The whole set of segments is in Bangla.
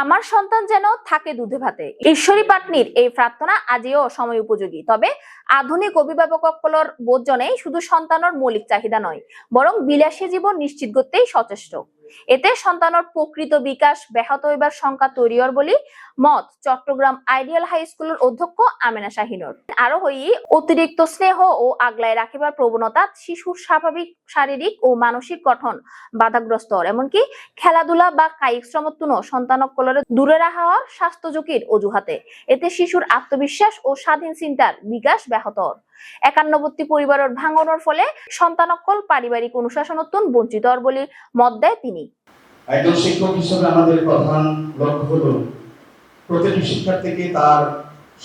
আমার সন্তান যেন থাকে দুধে ভাতে। ঈশ্বরী পাটনির এই প্রার্থনা আজিও সময় উপযোগী। তবে আধুনিক অভিভাবকসকলৰ বোধজনে শুধু সন্তানৰ মৌলিক চাহিদা নয়, বরং বিলাসী জীবন নিশ্চিত করতেই সচেষ্ট। এতে সন্তানৰ প্রকৃত বিকাশ, ব্যাহত হইবার সংখ্যা তৈরিয়র বলি মত চট্টগ্রাম আইডিয়াল হাই স্কুলের অধ্যক্ষ আমেনা শাহিনুর। আরও হই, অতিরিক্ত স্নেহ ও আগলায় রাখিবার প্রবণতা শিশুর স্বাভাবিক, শারীরিক ও মানসিক গঠন বাধাগ্রস্ত। এমনকি খেলাধুলা বা কায়িক শ্রমত্তুনো সন্তানকলরে দূরে রাখা হওয়ার স্বাস্থ্য ঝুঁকির অজুহাতে। এতে শিশুর আত্মবিশ্বাস ও স্বাধীন চিন্তার বিকাশ ব্যাহত। একান্নবর্তী পরিবারের ভাঙনের ফলে সন্তানকল পারিবারিক অনুশাসনত্বন বঞ্চিত হর বলে মত দেয় তিনি। একজন শিক্ষক হিসেবে আমাদের প্রধান লক্ষ্য হল, প্রতিটি শিক্ষার্থীকে তার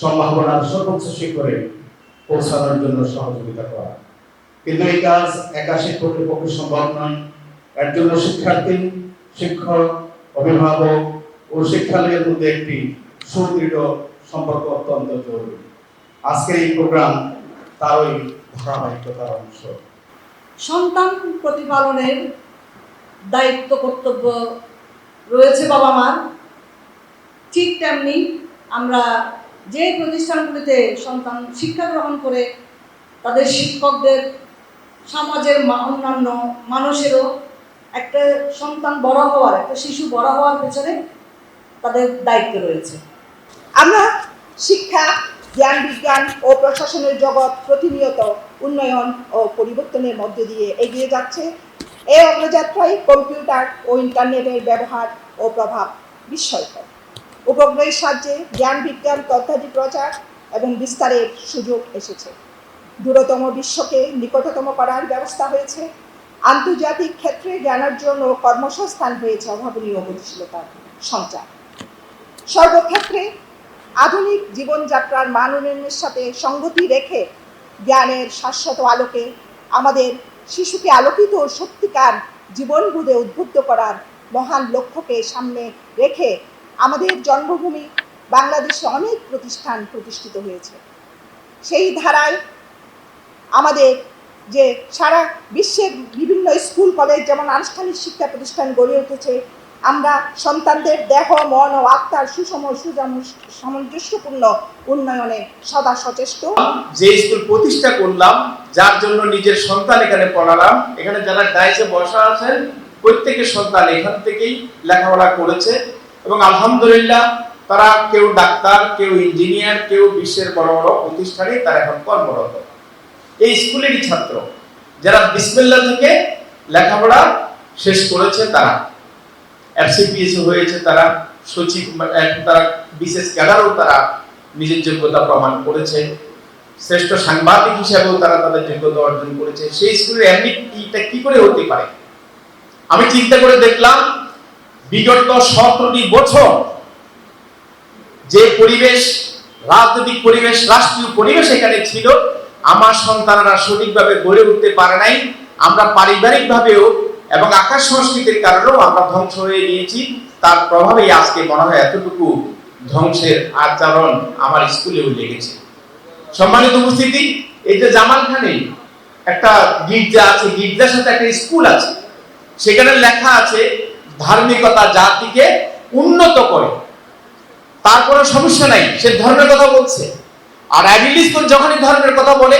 সম্ভাবনার সর্বোচ্চ শিখরে পৌঁছানোর জন্য সহযোগিতা করা। কিন্তু এই কাজ একা শিক্ষকের পক্ষে সম্ভব নয়। এর জন্য শিক্ষার্থী শিক্ষক, অভিভাবক ও শিক্ষালয়ের মধ্যে একটি সুদৃঢ় সম্পর্ক অত্যন্ত জরুরি। আজকের এই প্রোগ্রাম তারই ধারাবাহিকতার অংশ। সন্তান প্রতিপালনের দায়িত্ব, কর্তব্য রয়েছে বাবা মার। ঠিক তেমনি আমরা যে প্রতিষ্ঠানগুলিতে সন্তান শিক্ষা গ্রহণ করে, তাদের শিক্ষকদের, সমাজের অন্যান্য মানুষেরও একটা সন্তান বড় হওয়ার, একটা শিশু বড় হওয়ার পেছনে তাদের দায়িত্ব রয়েছে। আমরা শিক্ষা জ্ঞান, বিজ্ঞান ও প্রশাসনের জগৎ প্রতিনিয়ত উন্নয়ন ও পরিবর্তনের মধ্য দিয়ে এগিয়ে যাচ্ছে। এই অগ্রযাত্রায় কম্পিউটার ও ইন্টারনেটের ব্যবহার ও প্রভাব বিস্ময়কর। উপগ্রহের সাহায্যে জ্ঞান, বিজ্ঞান পদ্ধতি প্রচার এবং বিস্তারের সুযোগ এসেছে। দূরতম বিশ্বকে নিকটতম করার ব্যবস্থা হয়েছে। আন্তর্জাতিক ক্ষেত্রে জ্ঞানার্জন ও কর্মসংস্থান হয়েছে অভাবনীয় গতিশীলতার সঞ্চার। সর্বক্ষেত্রে আধুনিক জীবনযাত্রার মান উন্নয়নের সাথে সঙ্গতি রেখে জ্ঞানের শাশ্বত আলোকে আমাদের শিশুকে আলোকিত সত্যিকার জীবনবোধে উদ্বুদ্ধ করার মহান লক্ষ্যকে সামনে রেখে আমাদের জন্মভূমি বাংলাদেশে অনেক প্রতিষ্ঠান প্রতিষ্ঠিত হয়েছে। সেই ধারায় আমাদের যে সারা বিশ্বের বিভিন্ন স্কুল, কলেজ যেমন আনুষ্ঠানিক শিক্ষা প্রতিষ্ঠান গড়ে উঠেছে আমরা সন্তানদের দেহ, মন ও আত্মার সুষম সুজম সামঞ্জস্যপূর্ণ উন্নয়নে সদা সচেষ্ট। যে স্কুল প্রতিষ্ঠা করলাম, যার জন্য নিজের সন্তান এখানে পড়ালাম, এখানে যারা ডাইসে বসা আছেন, প্রত্যেকের সন্তান এখান থেকেই লেখাপড়া করেছে এবং আলহামদুলিল্লাহ তারা কেউ ডাক্তার, কেউ ইঞ্জিনিয়ার, কেউ বিশ্বের বড় বড় প্রতিষ্ঠানে তারা এখন কর্মরত। এই স্কুলেরই ছাত্র, যারা বিসমিল্লা থেকে লেখাপড়া শেষ করেছে তারা। এফসিপিএস হয়েছে, তারা সচিব তারা বিশেষ ক্যাডারও তারা নিজের যোগ্যতা প্রমাণ করেছে। শ্রেষ্ঠ সাংবাদিক হিসাবেও তারা তাদের যোগ্যতা অর্জন করেছে। সেই স্কুলের এমনি কিটা কি করে হতে পারে? আমি চিন্তা করে দেখলাম, বিগত সতেরোটি বছর যে পরিবেশ, রাজনৈতিক পরিবেশ, রাষ্ট্রীয় পরিবেশ এখানে ছিল, আমার সন্তানরা সঠিকভাবে গড়ে উঠতে পারে নাই। আমরা পারিবারিক ভাবেও এবং আকাশ সংস্কৃতির কারণেও আমরা ধ্বংস হয়ে গিয়েছি। তার প্রভাবেই আজকে মনে হয় এতটুকু ধ্বংসের আচরণ আমার স্কুলেও লেগেছে। সম্মানিত উপস্থিতি, এই যে জামালখানে একটা গির্জা আছে, গির্জার সাথে একটা স্কুল আছে। সেখানে লেখা আছে, ধার্মিকতা জাতিকে উন্নত করে। তার কোনো সমস্যা নাই, সে ধর্মের কথা বলছে। আর আইডিয়াল যখনই ধর্মের কথা বলে,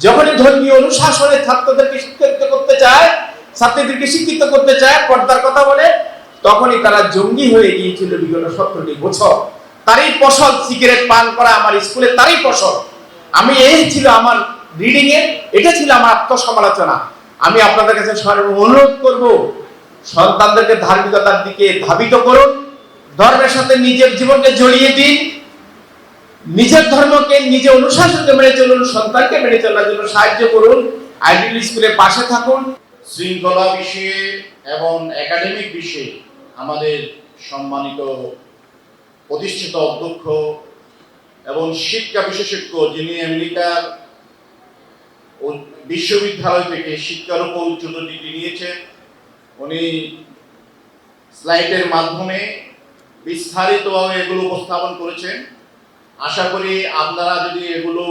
যখনই ধর্মীয় অনুশাসনে ছাত্রদেরকে শিক্ষিত করতে চায় ছাত্রীদেরকে শিক্ষিত করতে চায়, পর্দার কথা বলে, তখনই তারা জঙ্গি হয়ে গিয়েছিল বিগত সত্তরটি বছর। তারই ফসল সিগারেট পান করা আমার স্কুলে তারই ফসল। আমি এই ছিল আমার রিডিং এ, এটা ছিল আমার আত্মসমালোচনা। আমি আপনাদের কাছে অনুরোধ করব, সন্তানদেরকে ধার্মিকতার দিকে ধাবিত করুন, ধর্মের সাথে নিজের জীবনকে জড়িয়ে দিন, নিজের ধর্মকে নিজে অনুশাসনকে মেনে চলুন, সন্তানকে মেনে চলার জন্য সাহায্য করুন, আইডিয়াল স্কুলের পাশে থাকুন। শৃঙ্খলা বিষয়ে এবং একাডেমিক বিষয়ে আমাদের সম্মানিত প্রতিষ্ঠিত অধ্যক্ষ এবং শিক্ষা বিশেষজ্ঞ যিনি আমেরিকার বিশ্ববিদ্যালয় থেকে শিক্ষার উপর উচ্চতর ডিগ্রি নিয়েছেন, উনি স্লাইডের মাধ্যমে বিস্তারিতভাবে এগুলো উপস্থাপন করেছেন। আশা করি আপনারা যদি এগুলো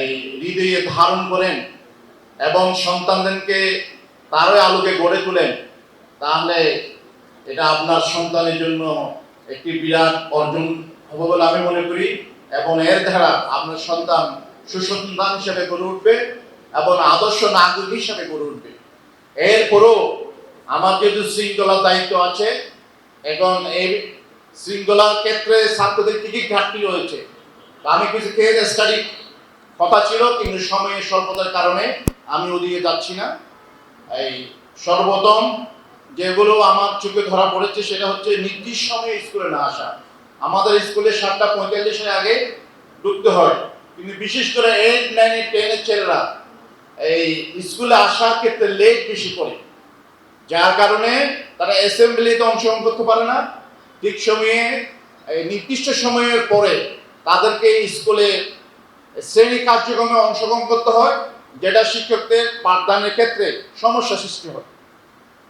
এই হৃদয়ে ধারণ করেন এবং সন্তানদেরকে তারই আলোকে গড়ে তোলেন, তাহলে এটা আপনার সন্তানের জন্য একটি বিরাট অর্জন হবে বলে আমি মনে করি এবং এর দ্বারা আপনার সন্তান সুসন্তান হিসেবে গড়ে উঠবে এবং আদর্শ নাগরিক হিসেবে গড়ে উঠবে। এরপরও আমার যেহেতু শৃঙ্খলার দায়িত্ব আছে, এখন এই শৃঙ্খলার ক্ষেত্রে ছাত্রদের কি কি ঘাটতি রয়েছে আমি কিছু কেস স্টাডি কথা ছিল, কিন্তু সময়ের স্বল্পতার কারণে আমি ওদিকে যাচ্ছি না। এই সর্বপ্রথম যেগুলো আমার চোখে ধরা পড়েছে, সেটা হচ্ছে নির্দিষ্ট সময়ে স্কুলে না আসা। আমাদের স্কুলে সাতটা পঁয়তাল্লিশের আগে ঢুকতে হয়। কিন্তু বিশেষ করে এইট নাইন টেনের ছেলেরা এই স্কুলে আসার ক্ষেত্রে লেট বেশি করে যার কারণে তারা অ্যাসেম্বলিতে অংশগ্রহণ করতে পারে না। ঠিক সময়ে নির্দিষ্ট সময়ের পরে তাদেরকে স্কুলে শ্রেণি কার্যক্রমে অংশগ্রহণ করতে হয়, যেটা শিক্ষকদের পাঠদানের ক্ষেত্রে সমস্যা সৃষ্টি হয়।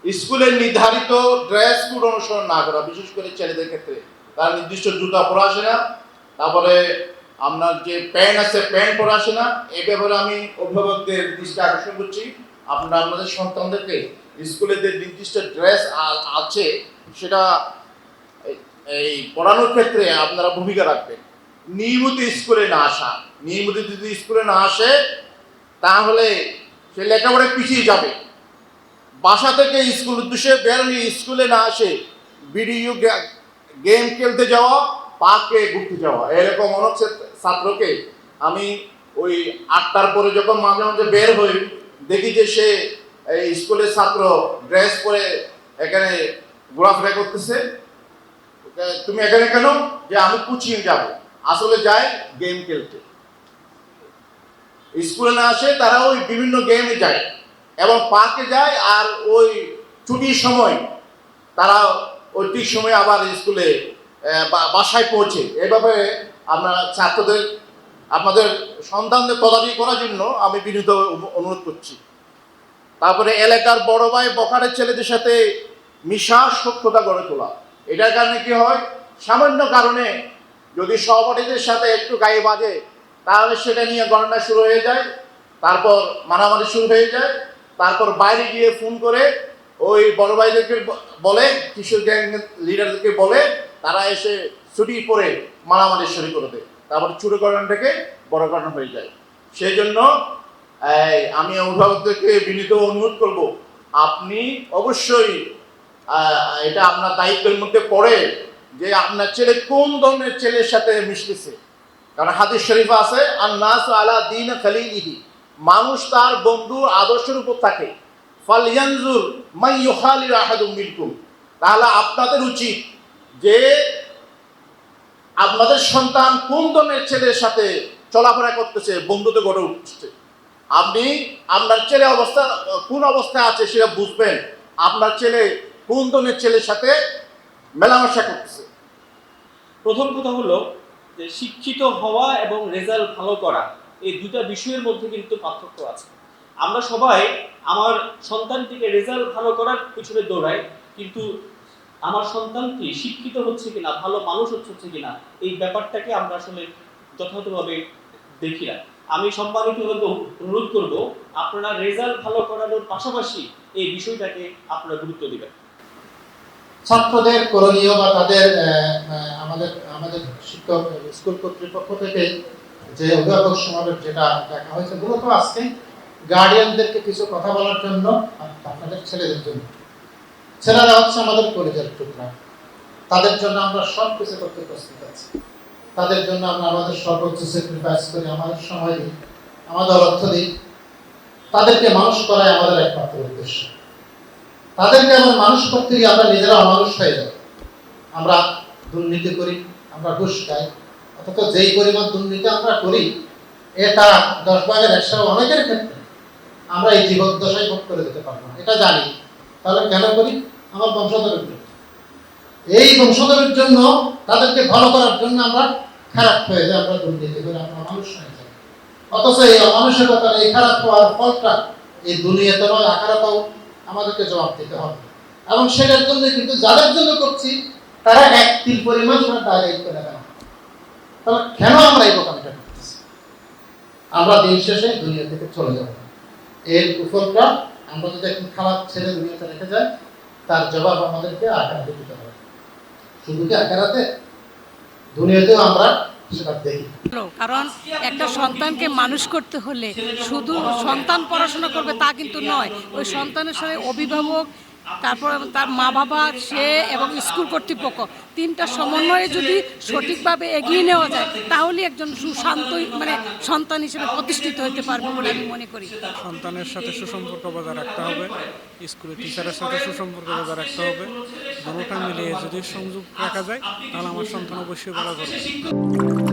স্কুলের নির্ধারিত ড্রেস কোড অনুসরণ না করা, বিশেষ করে ছেলেদের ক্ষেত্রে, তার নির্দিষ্ট জুতা পরা আসে না। তারপরে আপনার যে প্যান্ট আছে, প্যান্ট পরা আসে না। এই ব্যাপারে আমি অভিভাবকদের দৃষ্টি আকর্ষণ করছি। আপনারা আপনাদের সন্তানদেরকে স্কুলে যে নির্দিষ্ট ড্রেস আছে, সেটা এই পড়ানোর ক্ষেত্রে আপনারা ভূমিকা রাখবেন। নিয়মিত স্কুলে না আসা। নিয়মিত যদি স্কুলে না আসে, তাহলে সে লেখাপড়ায় পিছিয়ে যাবে। বাসা থেকে স্কুল উদ্দেশ্যে বের হয়ে স্কুলে না আসে, ভিডিও গেম খেলতে যাওয়া, পার্কে ঘুরতে যাওয়া। এরকম অনেক ছাত্রকে আমি ওই আটটার পরে যখন মাঝে মাঝে বের হই, দেখি যে সে স্কুলের ছাত্র ড্রেস পরে এখানে ঘোরাফেরা করতেছে। তুমি এখানে কেন? যে আমি কোচিং যাব। আসলে যায় গেম খেলতে। স্কুলে না আসে তারা ওই বিভিন্ন গেমে যায় এবং পার্কে যায় আর ওই ছুটির সময় তারা ওই ঠিক সময় আবার স্কুলে বাসায় পৌঁছে। এভাবে আমরা ছাত্রদের, আপনাদের সন্তানদের তদারকি করার জন্য আমি বিনীত অনুরোধ করছি। তারপরে এলাকার বড় ভাই বখারের ছেলেদের সাথে মিশা সক্ষতা গড়ে তোলা। এটার কারণে কি হয়? সামান্য কারণে যদি সহপাঠীদের সাথে একটু গায়ে বাজে, তাহলে সেটা নিয়ে গণনা শুরু হয়ে যায়, তারপর মারামারি শুরু হয়ে যায়, তারপর বাইরে গিয়ে ফোন করে ওই বড় ভাইদেরকে বলে, কিশোর গ্যাং লিডারদেরকে বলে, তারা এসে ছুটি পরে মারামারি শুরু করে দেয়। তারপর ছোট কারণটাকে বড় কারণ হয়ে যায়। সেই জন্য আমি অভিভাবকদেরকে বিনীত অনুরোধ করব, আপনি অবশ্যই এটা আপনার দায়িত্বের মধ্যে পড়ে যে আপনার ছেলে কোন ধরনের ছেলের সাথে মিশতেছে? কারণ হাদিস শরীফ আছে আর নাস আলা দিন মানুষ তার বন্ধুর আদর্শের উপর থাকে। ফালিয়ানজুর মাই ইউখালি আহাদুম মিনকুম। তাহলে আপনাদের উচিত যে আপনাদের সন্তান কোন ধরনের ছেলের সাথে চলাফেরা করতেছে বন্ধুতে গড়ে উঠছে। আপনি, আপনার ছেলে অবস্থা, কোন অবস্থায় আছে সেটা বুঝবেন। আপনার ছেলে কোন ধরনের ছেলের সাথে মেলামেশা করতেছে। প্রথম কথা হলো যে শিক্ষিত হওয়া এবং রেজাল্ট ভালো করা, এই দুটা বিষয়ের মধ্যে কিন্তু পার্থক্য আছে। আমরা সবাই আমার সন্তানটিকে রেজাল্ট ভালো করার পিছনে দৌড়াই, কিন্তু আমার সন্তানটি শিক্ষিত হচ্ছে কিনা, ভালো মানুষ হচ্ছে কিনা, এই ব্যাপারটাকে আমরা আসলে যথাযথভাবে দেখি না। আমি সম্মানিতভাবে অনুরোধ করব, আপনারা রেজাল্ট ভালো করানোর পাশাপাশি এই বিষয়টাকে আপনারা গুরুত্ব দিবেন। ছাত্রদের, করণীয় বা তাদের আমাদের আমাদের শিক্ষক, স্কুল কর্তৃপক্ষ থেকে যে অভিভাবক সমাবেশ যেটা দেখা হয়েছে, মূলত আজকে গার্ডিয়ানদেরকে কিছু কথা বলার জন্য আপনাদের ছেলেদের জন্য। ছেলেরা হচ্ছে আমাদের পরিচয় টুকরা। তাদের জন্য আমরা সব কিছু করতে প্রস্তুত আছি। তাদের জন্য আমরা আমাদের সর্বোচ্চ স্যাক্রিফাইস করি, আমাদের সময় দিই, আমাদের অর্থ দিই। তাদেরকে মানুষ করাই আমাদের একমাত্র উদ্দেশ্য। তাদেরকে আমরা মানুষ করতে গিয়ে আমরা নিজেরা অমানুষ হয়ে যাব আমরা দুর্নীতি করি, আমরা ঘুষ খাই, অথচ যেই পরিমাণ দুর্নীতি আমরা করি, এটা দশ ভাগের একশো অনেকের ক্ষেত্রে আমরা এই জীবদ্দশায় ভোগ করে দিতে পারব না। এটা জানি। তাহলে কেন করি? আমার বংশধরের জন্য। এই বংশধরের জন্য তাদেরকে ভালো করার জন্য আমরা খারাপ হয়ে যাই, আমরা দুর্নীতি করি, আমরা মানুষ হয়ে যাই। অথচ এই অমানুষিকতার এই খারাপ হওয়ার ফলটা এই দুনিয়াতে নয় আকারাতেও আমাদেরকে জবাব দিতে হবে। এবং সেটার জন্য কিন্তু যাদের জন্য করছি, তারা এক তিল পরিমাণ সেটা ডাইরেক্ট করে দেওয়া তাহলে কেন আমরা এই বোকামিটা করতেছি? আমরা দিন শেষে দুনিয়া থেকে চলে যাব। এর উপরটা আমরা যদি এখন খারাপ ছেলে দুনিয়াতে রেখে যাই, তার জবাব আমাদেরকে আখেরাতে দিতে হবে। শুধু কি আখেরাতে? দুনিয়াতেও আমরা কারণ একটা সন্তানকে মানুষ করতে হলে শুধু সন্তান পড়াশোনা করবে তা কিন্তু নয়, ওই সন্তানের সাথে অভিভাবক তারপর তার মা বাবা সে এবং স্কুল কর্তৃপক্ষ, তিনটা সমন্বয়ে যদি সঠিকভাবে এগিয়ে নেওয়া যায় তাহলে একজন সুশান্ত মানে সন্তান হিসেবে প্রতিষ্ঠিত হতে পারবে বলে আমি মনে করি। সন্তানের সাথে সুসম্পর্ক বজায় রাখতে হবে, স্কুলের টিচারের সাথে সুসম্পর্ক বজায় রাখতে হবে। দুটোটা মিলিয়ে যদি সংযোগ রাখা যায়, তাহলে আমার সন্তান অবশ্যই ভালো করবে।